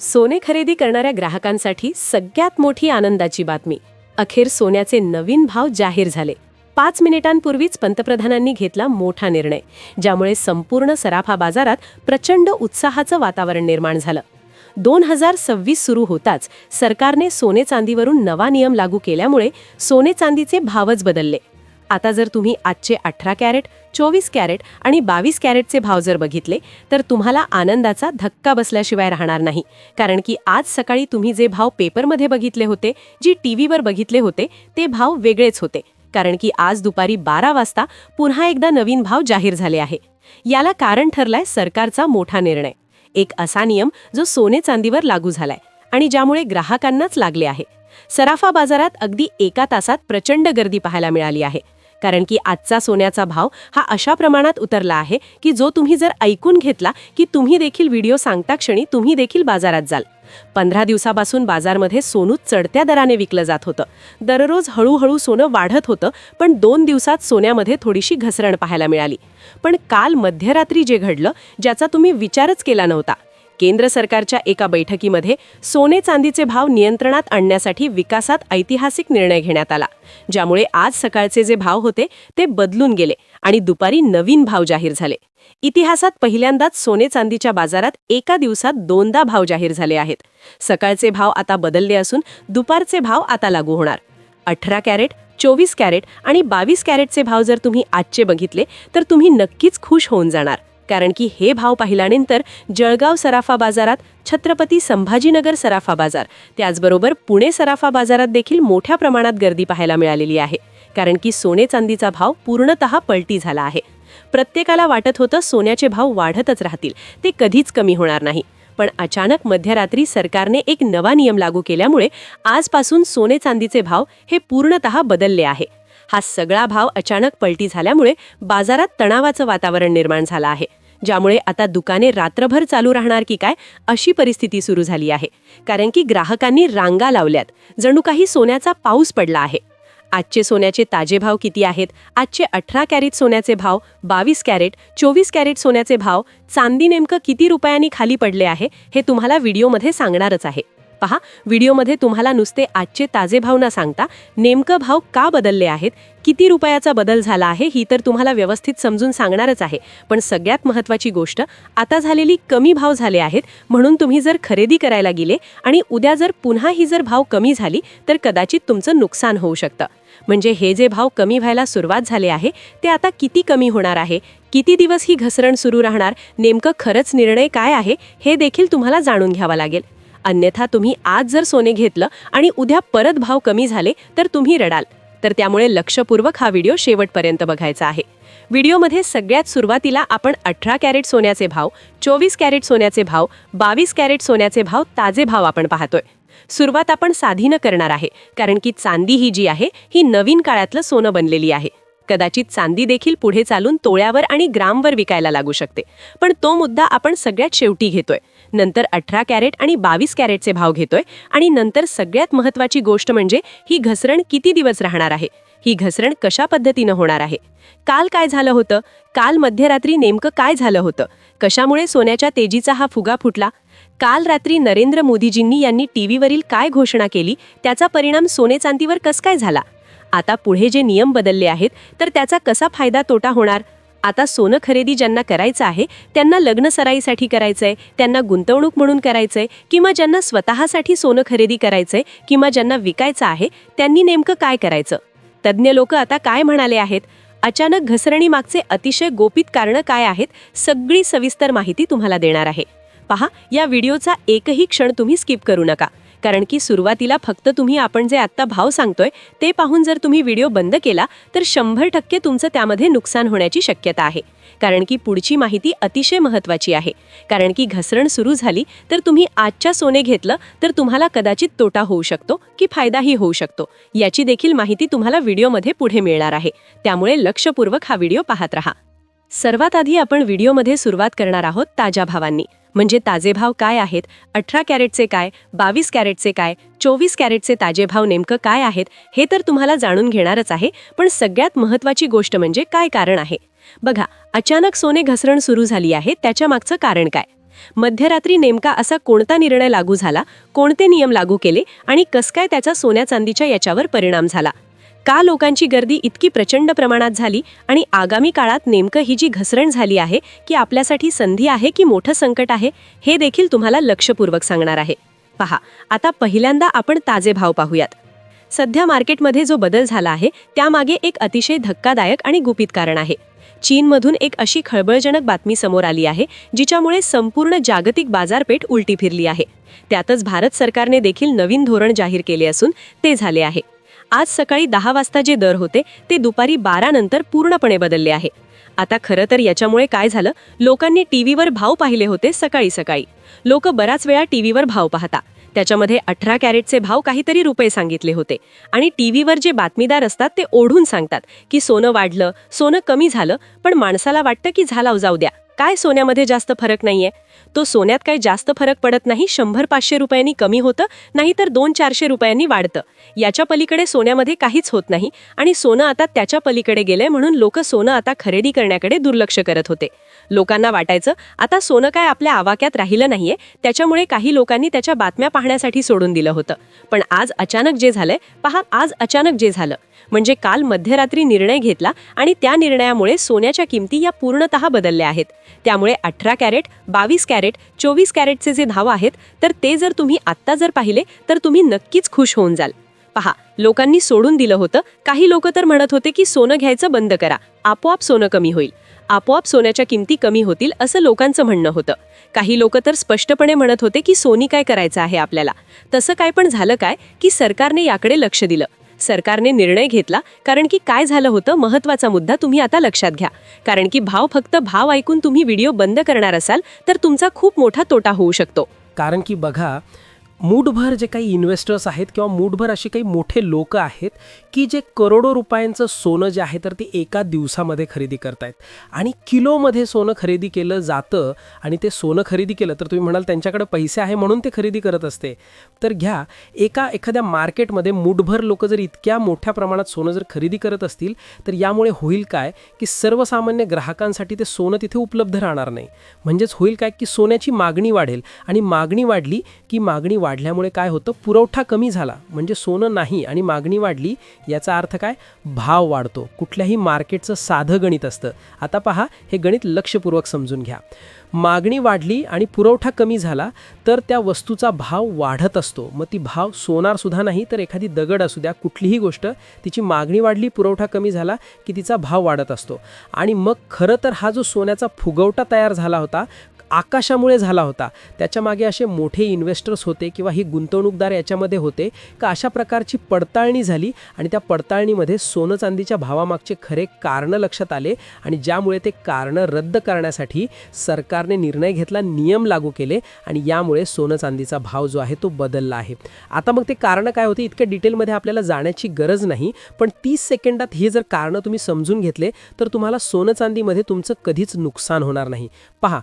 सोने खरेदी करणाऱ्या ग्राहकांसाठी सगळ्यात मोठी आनंदाची बातमी. अखेर सोन्याचे नवीन भाव जाहीर झाले. पाच मिनिटांपूर्वीच पंतप्रधानांनी घेतला मोठा निर्णय ज्यामुळे संपूर्ण सराफा बाजारात प्रचंड उत्साहाचं वातावरण निर्माण झालं. दोन हजार सव्वीस सुरू होताच सरकारने सोने चांदीवरून नवा नियम लागू केल्यामुळे सोने चांदीचे भावच बदलले. आता जर तुम्ही आजचे अठरा कॅरेट चोवीस कॅरेट आणि बावीस कॅरेटचे भाव जर बघितले तर तुम्हाला आनंदाचा धक्का बसल्याशिवाय राहणार नाही. कारण की आज सकाळी तुम्ही जे भाव पेपरमध्ये बघितले होते जी टी व्हीवर बघितले होते ते भाव वेगळेच होते. कारण की आज दुपारी बारा वाजता पुन्हा एकदा नवीन भाव जाहीर झाले आहे. याला कारण ठरलाय सरकारचा मोठा निर्णय. एक असा नियम जो सोने चांदीवर लागू झालाय आणि ज्यामुळे ग्राहकांनाच लागले आहे. सराफा बाजारात अगदी एका तासात प्रचंड गर्दी पाहायला मिळाली आहे. कारण की आजचा सोन्याचा भाव हा अशा प्रमाणात उतरला आहे की जो तुम्ही जर ऐकून घेतला की तुम्ही देखील व्हिडिओ सांगता क्षणी तुम्ही देखील बाजारात जाल. पंधरा दिवसापासून बाजारमध्ये सोनू चढत्या दराने विकलं जात होतं. दररोज हळूहळू सोनं वाढत होतं पण दोन दिवसात सोन्यामध्ये थोडीशी घसरण पाहायला मिळाली. पण काल मध्यरात्री जे घडलं ज्याचा तुम्ही विचारच केला नव्हता. केंद्र सरकारच्या एका बैठकीमध्ये सोने चांदीचे भाव नियंत्रणात आणण्यासाठी विकासात ऐतिहासिक निर्णय घेण्यात आला ज्यामुळे आज सकाळचे जे भाव होते ते बदलून गेले आणि दुपारी नवीन भाव जाहीर झाले. इतिहासात पहिल्यांदाच सोने चांदीच्या बाजारात एका दिवसात दोनदा भाव जाहीर झाले आहेत. सकाळचे भाव आता बदलले असून दुपारचे भाव आता लागू होणार. अठरा कॅरेट चोवीस कॅरेट आणि बावीस कॅरेटचे भाव जर तुम्ही आजचे बघितले तर तुम्ही नक्कीच खुश होऊन जाणार. कारण की हे भाव पाहिल्यानंतर जळगाव सराफा बाजारात छत्रपती संभाजीनगर सराफा बाजार त्याचबरोबर पुणे सराफा बाजारात देखील मोठ्या प्रमाणात गर्दी पाहायला मिळालेली आहे. कारण की सोने चांदीचा भाव पूर्णतः पलटी झाला आहे. प्रत्येकाला वाटत होतं सोन्याचे भाव वाढतच राहतील ते कधीच कमी होणार नाही. पण अचानक मध्यरात्री सरकारने एक नवा नियम लागू केल्यामुळे आजपासून सोने चांदीचे भाव हे पूर्णतः बदलले आहे. हा सगळा भाव अचानक पलटी झाल्यामुळे बाजारात तणावाचं वातावरण निर्माण झालं आहे. ज्यामुळे आता दुकाने रात्रभर चालू राहणार की काय अशी परिस्थिती सुरू झाली आहे. कारण की ग्राहकांनी रांगा लावल्यात. जणू काही सोन्याचा पाऊस पडला आहे. आजचे सोन्याचे ताजे भाव किती आहेत? आजचे अठरा कॅरेट सोन्याचे भाव बावीस कॅरेट चोवीस कॅरेट सोन्याचे भाव चांदी नेमकं किती रुपयांनी खाली पडले आहे हे तुम्हाला व्हिडिओमध्ये सांगणारच आहे. पहा व्हिडिओमध्ये तुम्हाला नुसते आजचे ताजे भाव न सांगता नेमकं भाव का बदलले आहेत किती रुपयाचा बदल झाला आहे ही तर तुम्हाला व्यवस्थित समजून सांगणारच आहे. पण सगळ्यात महत्त्वाची गोष्ट आता झालेली कमी भाव झाले आहेत म्हणून तुम्ही जर खरेदी करायला गेले आणि उद्या जर पुन्हा ही जर भाव कमी झाली तर कदाचित तुमचं नुकसान होऊ शकतं. म्हणजे हे जे भाव कमी व्हायला सुरुवात झाले आहे ते आता किती कमी होणार आहे किती दिवस ही घसरण सुरू राहणार नेमकं खरंच निर्णय काय आहे हे देखील तुम्हाला जाणून घ्यावा लागेल. अन्यथा तुम्ही आज जर सोने घेतलं आणि उद्या परत भाव कमी झाले तर तुम्ही रडाल. तर त्यामुळे लक्षपूर्वक हा व्हिडिओ शेवटपर्यंत बघायचा आहे. व्हिडिओमध्ये सगळ्यात सुरुवातीला आपण अठरा कॅरेट सोन्याचे भाव चोवीस कॅरेट सोन्याचे भाव बावीस कॅरेट सोन्याचे भाव ताजे भाव आपण पाहतोय. सुरुवात आपण साधीनं करणार आहे कारण की चांदी ही जी आहे ही नवीन काळातलं सोनं बनलेली आहे. कदाचित चांदी देखील पुढे चालून तोळ्यावर आणि ग्रामवर विकायला लागू शकते. पण तो मुद्दा आपण सगळ्यात शेवटी घेतोय. नंतर अठरा कॅरेट आणि बावीस कॅरेटचे भाव घेतोय. आणि नंतर सगळ्यात महत्वाची गोष्ट म्हणजे ही घसरण किती दिवस राहणार आहे? ही घसरण कशा पद्धतीनं होणार आहे? काल काय झालं होतं? काल मध्यरात्री नेमकं काय झालं होतं? कशामुळे सोन्याच्या तेजीचा हा फुगा फुटला? काल रात्री नरेंद्र मोदीजींनी यांनी टीव्हीवरील काय घोषणा केली? त्याचा परिणाम सोने चांदीवर कस काय झाला? आता पुढे जे नियम बदलले आहेत तर त्याचा कसा फायदा तोटा होणार? आता सोनं खरेदी ज्यांना करायचं आहे त्यांना लग्न सराईसाठी करायचंय त्यांना गुंतवणूक म्हणून करायचंय किंवा ज्यांना स्वतःसाठी सोनं खरेदी करायचंय किंवा ज्यांना विकायचं आहे त्यांनी नेमकं काय करायचं? तज्ज्ञ लोक आता काय म्हणाले आहेत? अचानक घसरणी मागचे अतिशय गोपित कारणं काय आहेत? सगळी सविस्तर माहिती तुम्हाला देणार आहे. पहा या व्हिडिओचा एकही क्षण तुम्ही स्किप करू नका. कारण की सुरुवातीला फक्त तुम्ही आपण जे आत्ता भाव सांगतोय ते पाहून जर तुम्ही व्हिडिओ बंद केला तर शंभर टक्के तुमचं त्यामध्ये नुकसान होण्याची शक्यता आहे. कारण की पुढची माहिती अतिशय महत्त्वाची आहे. कारण की घसरण सुरू झाली तर तुम्ही आजच्या सोने घेतलं तर तुम्हाला कदाचित तोटा होऊ शकतो की फायदाही होऊ शकतो. याची देखील माहिती तुम्हाला व्हिडिओमध्ये पुढे मिळणार आहे. त्यामुळे लक्षपूर्वक हा व्हिडिओ पाहत राहा. सर्वात आधी आपण व्हिडिओमध्ये सुरुवात करणार आहोत ताज्या भावांनी. म्हणजे ताजे भाव काय आहेत? अठरा कॅरेटचे काय? बावीस कॅरेटचे काय? चोवीस कॅरेटचे ताजे भाव नेमकं काय आहेत? हे तर तुम्हाला जाणून घेणारच आहे पण सगळ्यात महत्त्वाची गोष्ट म्हणजे काय कारण आहे? बघा अचानक सोने घसरण सुरू झाली आहे त्याच्या मागचं कारण काय? मध्यरात्री नेमका असा कोणता निर्णय लागू झाला? कोणते नियम लागू केले? आणि कस काय त्याचा सोन्या चांदीच्या याच्यावर परिणाम झाला? का लोकांची गर्दी इतकी प्रचंड प्रमाणात झाली आणि आगामी काळात नेमकं ही जी घसरण झाली आहे की आपल्यासाठी संधी आहे की मोठं संकट आहे हे देखील तुम्हाला लक्षपूर्वक सांगणार आहे. पहा आता पहिल्यांदा आपण ताजे भाव पाहूयात. सध्या मार्केटमध्ये जो बदल झाला आहे त्यामागे एक अतिशय धक्कादायक आणि गुपित कारण आहे. चीनमधून एक अशी खळबळजनक बातमी समोर आली आहे जिच्यामुळे संपूर्ण जागतिक बाजारपेठ उलटी फिरली आहे. त्यातच भारत सरकारने देखील नवीन धोरण जाहीर केले असून ते झाले आहे. आज सकाळी दहा वाजता जे दर होते ते दुपारी बारा नंतर पूर्णपणे बदलले आहे. आता खरं तर याच्यामुळे काय झालं लोकांनी टीव्हीवर भाव पाहिले होते सकाळी सकाळी. लोक बराच वेळा टीव्हीवर भाव पाहता. त्याच्यामध्ये अठरा कॅरेटचे भाव काहीतरी रुपये सांगितले होते. आणि टीव्हीवर जे बातमीदार असतात ते ओढून सांगतात की सोनं वाढलं सोनं कमी झालं पण माणसाला वाटतं की झाला जाऊ द्या. काय सोन्यामध्ये जास्त फरक नाहीये? तो सोन्यात काही जास्त फरक पडत नाही शंभर पाचशे रुपयांनी कमी होतं नाहीतर दोन चारशे रुपयांनी वाढतं. याच्या पलीकडे सोन्यामध्ये काहीच होत नाही आणि सोनं आता त्याच्या पलीकडे गेलंय म्हणून लोक सोनं आता खरेदी करण्याकडे दुर्लक्ष करत होते. लोकांना वाटायचं आता सोनं काय आपल्या आवाक्यात राहिलं नाहीये त्याच्यामुळे काही लोकांनी त्याच्या बातम्या पाहण्यासाठी सोडून दिलं होतं. पण आज अचानक जे झालंय पहा आज अचानक जे झालं. म्हणजे काल मध्यरात्री निर्णय घेतला आणि त्या निर्णयामुळे सोन्याच्या किमती या पूर्णतः बदलल्या आहेत. त्यामुळे अठरा कॅरेट बावीस कॅरेट चोवीस कॅरेटचे जे धाव आहेत तर ते जर तुम्ही आत्ता जर पाहिले तर तुम्ही नक्कीच खुश होऊन जाल. पहा लोकांनी सोडून दिलं होतं. काही लोक तर म्हणत होते की सोनं घ्यायचं बंद करा. आपोआप सोनं कमी होईल. आपोआप सोन्याच्या किमती कमी होतील असं लोकांचं म्हणणं होतं. काही लोक तर स्पष्टपणे म्हणत होते की सोनी काय करायचं आहे आपल्याला. तसं काय पण झालं काय की सरकारने याकडे लक्ष दिलं. सरकारने निर्णय घेतला. कारण की काय झालं होतं? महत्त्वाचा मुद्दा तुम्ही आता लक्षात घ्या. कारण की भाव फक्त भाव ऐकून तुम्ही व्हिडिओ बंद करणार असाल तर तुमचा खूप मोठा तोटा होऊ शकतो. कारण की बघा मूठभर जे काही इन्व्हेस्टर्स आहेत किंवा मूठभर असे काही मोठे लोक आहेत की जे करोडो रुपयांचं सोनं जे आहे तर ते एका दिवसामध्ये खरेदी करतायत. आणि किलोमध्ये सोनं खरेदी केलं जातं आणि ते सोनं खरेदी केलं तर तुम्ही म्हणाल त्यांच्याकडे पैसे आहे म्हणून ते खरेदी करत असते. तर घ्या एका एखाद्या मार्केटमध्ये मूठभर लोक जर इतक्या मोठ्या प्रमाणात सोनं जर खरेदी करत असतील तर यामुळे होईल काय की सर्वसामान्य ग्राहकांसाठी ते सोनं तिथे उपलब्ध राहणार नाही. म्हणजेच होईल काय की सोन्याची मागणी वाढेल. आणि मागणी वाढली की मागणी वाढल्यामुळे काय होतं? पुरवठा कमी झाला. म्हणजे सोनं नाही आणि मागणी वाढली याचा अर्थ काय? भाव वाढतो. कुठल्याही मार्केटचं साधं गणित असतं. आता पहा हे गणित लक्षपूर्वक समजून घ्या. मागणी वाढली आणि पुरवठा कमी झाला तर त्या वस्तूचा भाव वाढत असतो. मग ती भाव सोनारसुद्धा नाही तर एखादी दगड असू द्या कुठलीही गोष्ट तिची मागणी वाढली पुरवठा कमी झाला की तिचा भाव वाढत असतो. आणि मग खरं तर हा जो सोन्याचा फुगवटा तयार झाला होता आकाशामुळे झाला होता. त्याच्यामागे असे मोठे इन्व्हेस्टर्स होते किंवा ही गुंतवणूकदार याच्यामध्ये होते का अशा प्रकारची पडताळणी झाली आणि त्या पडताळणीमध्ये सोनं चांदीच्या भावामागचे खरे कारणं लक्षात आले आणि ज्यामुळे ते कारणं रद्द करण्यासाठी सरकारने निर्णय घेतला नियम लागू केले आणि यामुळे सोनं चांदीचा भाव जो आहे तो बदलला आहे. आता मग ते कारणं काय होते? इतक्या डिटेलमध्ये आपल्याला जाण्याची गरज नाही पण तीस सेकंदात हे जर कारणं तुम्ही समजून घेतले तर तुम्हाला सोनं चांदीमध्ये तुमचं कधीच नुकसान होणार नाही. पहा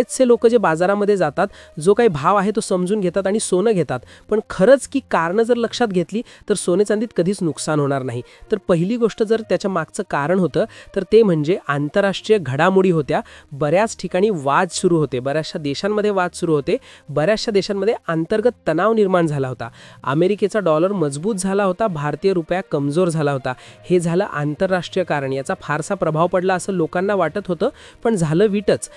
बरेचसे लोक जे बाजारामध्ये जातात जो काही भाव आहे तो समजून घेतात आणि सोनं घेतात. पण खरंच की कारणं जर लक्षात घेतली तर सोने चांदीत कधीच नुकसान होणार नाही. तर पहिली गोष्ट जर त्याच्या मागचं कारण होतं तर ते म्हणजे आंतरराष्ट्रीय घडामोडी होत्या. बऱ्याच ठिकाणी वाद सुरू होते. बऱ्याचशा देशांमध्ये वाद सुरू होते. बऱ्याचशा देशांमध्ये अंतर्गत तणाव निर्माण झाला होता. अमेरिकेचा डॉलर मजबूत झाला होता. भारतीय रुपया कमजोर झाला होता. हे झालं आंतरराष्ट्रीय कारण. याचा फारसा प्रभाव पडला असं लोकांना वाटत होतं पण झालं विटच.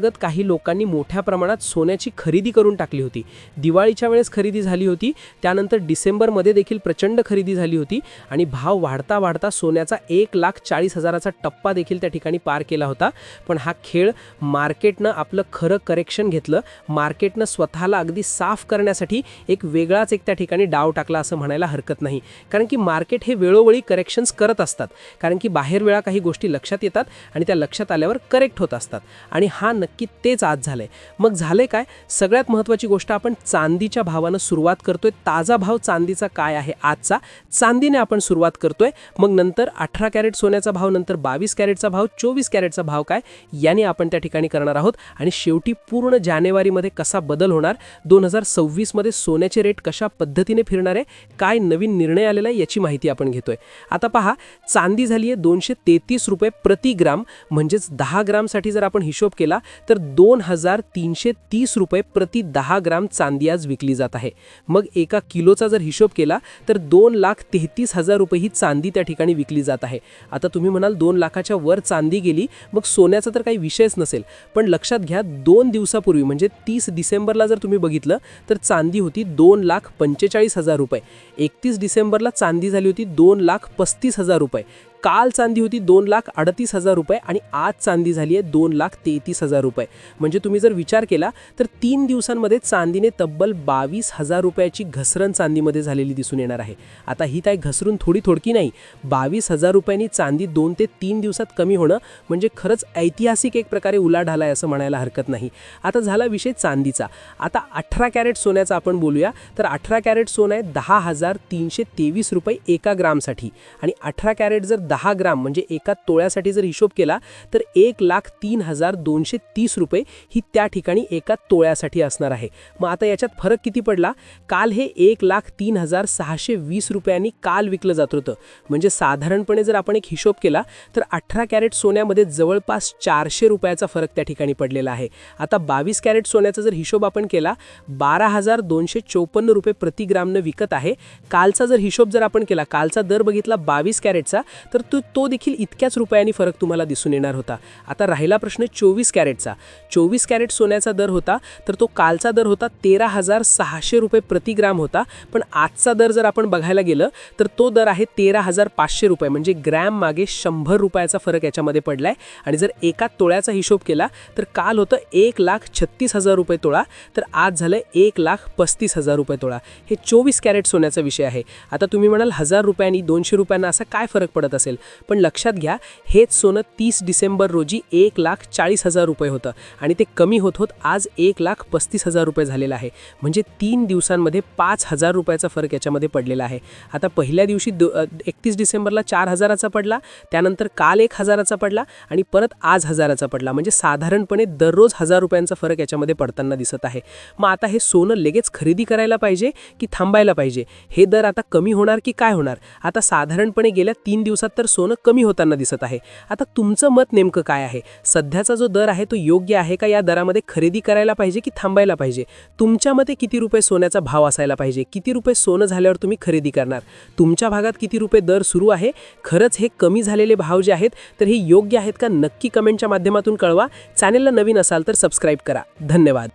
अंतर्गत काही लोकांनी मोठ्या प्रमाणात सोन्याची खरेदी करून टाकली होती. दिवाळीच्या वेळेस खरेदी झाली होती. त्यानंतर डिसेंबरमध्ये देखील प्रचंड खरेदी झाली होती आणि भाव वाढता वाढता सोन्याचा एक लाख चाळीस हजाराचा टप्पा देखील त्या ठिकाणी पार केला होता. पण हा खेळ मार्केटनं आपलं खरं करेक्शन घेतलं. मार्केटनं स्वतःला अगदी साफ करण्यासाठी एक वेगळाच एक त्या ठिकाणी डाव टाकला असं म्हणायला हरकत नाही. कारण की मार्केट हे वेळोवेळी करेक्शन्स करत असतात. कारण की बाहेर वेळा काही गोष्टी लक्षात येतात आणि त्या लक्षात आल्यावर करेक्ट होत असतात. आणि हा नक्की तेच आज झालंय. मग झालंय काय? सगळ्यात महत्त्वाची गोष्ट आपण चांदीच्या भावानं सुरुवात करतोय. ताजा भाव चांदीचा काय आहे आजचा? चांदीने आपण सुरुवात करतोय. मग नंतर अठरा कॅरेट सोन्याचा भाव नंतर बावीस कॅरेटचा भाव चोवीस कॅरेटचा भाव काय? याने आपण त्या ठिकाणी करणार आहोत. आणि शेवटी पूर्ण जानेवारीमध्ये कसा बदल होणार? दोन हजार सव्वीसमध्ये सोन्याचे रेट कशा पद्धतीने फिरणार आहे? काय नवीन निर्णय आलेला आहे? याची माहिती आपण घेतोय. आता पहा चांदी झाली आहे दोनशे तेहतीस रुपये प्रति ग्राम. म्हणजेच दहा ग्रामसाठी जर आपण हिशोब केला तर दोन हजार तीनशे तीस रुपये प्रति दहा ग्राम चांदी आज विकली जात आहे. मग एका किलोचा जर हिशोब केला तर दोन लाख तेहतीस हजार रुपये ही चांदी त्या ठिकाणी विकली जात आहे. आता तुम्ही म्हणाल दोन लाखाच्या वर चांदी गेली मग सोन्याचा तर काही विषयच नसेल. पण लक्षात घ्या दोन दिवसापूर्वी म्हणजे तीस डिसेंबरला जर तुम्ही बघितलं तर चांदी होती दोन लाख पंचेचाळीस हजार रुपये. एकतीस डिसेंबरला चांदी झाली होती दोन लाख पस्तीस हजार रुपये. काल चांदी होती दोन लाख अडतीस हजार रुपये आणि आज चांदी झाली आहे दोन लाख तेहतीस हजार रुपये. म्हणजे तुम्ही जर विचार केला तर तीन दिवसांमध्ये चांदीने तब्बल बावीस हजार रुपयाची घसरण चांदीमध्ये झालेली दिसून येणार आहे. आता ही काय घसरून थोडी थोडकी नाही बावीस हजार रुपयांनी चांदी दोन ते तीन दिवसात कमी होणं म्हणजे खरंच ऐतिहासिक एक प्रकारे उलाढाल आहे असं म्हणायला हरकत नाही. आता झाला विषय चांदीचा. आता अठरा कॅरेट सोन्याचा आपण बोलूया तर अठरा कॅरेट सोनं आहे दहा हजार तीनशे तेवीस रुपये एका ग्रामसाठी. आणि अठरा कॅरेट जर दहा ग्राम म्हणजे एका तोळ्यासाठी जर हिशोब केला तर एक लाख तीन हजार दोनशे तीस रुपये ही त्या ठिकाणी एका तोळ्यासाठी असणार आहे. मग आता याच्यात फरक किती पडला? काल हे एक लाख तीन हजार सहाशे वीस रुपयांनी काल विकलं जात होतं. म्हणजे साधारणपणे जर आपण एक हिशोब केला तर अठरा कॅरेट सोन्यामध्ये जवळपास चारशे रुपयाचा फरक त्या ठिकाणी पडलेला आहे. आता बावीस कॅरेट सोन्याचा जर हिशोब आपण केला बारा हजार दोनशे चोपन्न रुपये प्रति ग्रामनं विकत आहे. कालचा जर हिशोब जर आपण केला कालचा दर बघितला बावीस कॅरेटचा तर तर तो तो देखील इतक्याच रुपयांनी फरक तुम्हाला दिसून येणार होता. आता राहिला प्रश्न चोवीस कॅरेटचा. चोवीस कॅरेट सोन्याचा दर होता तर तो कालचा दर होता तेरा हजार सहाशे रुपये प्रति ग्राम होता. पण आजचा दर जर आपण बघायला गेलं तर तो दर आहे तेरा हजार पाचशे रुपये. म्हणजे ग्रॅम मागे शंभर रुपयाचा फरक याच्यामध्ये पडलाय. आणि जर एका तोळ्याचा हिशोब केला तर काल होतं एक लाख छत्तीस हजार रुपये तोळा तर आज झालं एक लाख पस्तीस हजार रुपये तोळा. हे चोवीस कॅरेट सोन्याचा विषय आहे. आता तुम्ही म्हणाल हजार रुपयांनी दोनशे रुपयांना असा काय फरक पडत असेल? असेल. पण लक्षात घ्या हेच सोनं तीस डिसेंबर रोजी एक लाख चाळीस हजार रुपये होतं आणि ते कमी होत होत आज एक लाख पस्तीस हजार रुपये झालेलं आहे. म्हणजे तीन दिवसांमध्ये पाच हजार रुपयाचा फरक याच्यामध्ये पडलेला आहे. आता पहिल्या दिवशी दो एकतीस डिसेंबरला चार हजाराचा पडला त्यानंतर काल एक हजाराचा पडला आणि परत आज हजाराचा पडला. म्हणजे साधारणपणे दररोज हजार रुपयांचा फरक याच्यामध्ये पडताना दिसत आहे. मग आता हे सोनं लगेच खरेदी करायला पाहिजे की थांबायला पाहिजे? हे दर आता कमी होणार की काय होणार? आता साधारणपणे गेल्या तीन दिवसात तर सोनं कमी होताना दिसत आहे. आता तुमचं मत नेमकं काय आहे? सध्याचा जो दर आहे तो योग्य आहे का? या दरामध्ये खरेदी करायला पाहिजे की थांबायला पाहिजे? तुमच्या मते किती रुपये सोन्याचा भाव असायला पाहिजे? किती रुपये सोनं झाल्यावर तुम्ही खरेदी करणार? तुमच्या भागात किती रुपये दर सुरू आहे? खरंच हे कमी झालेले भाव जे आहेत तर हे योग्य आहेत का? नक्की कमेंटच्या माध्यमातून कळवा. चॅनेलला नवीन असाल तर सबस्क्राईब करा. धन्यवाद.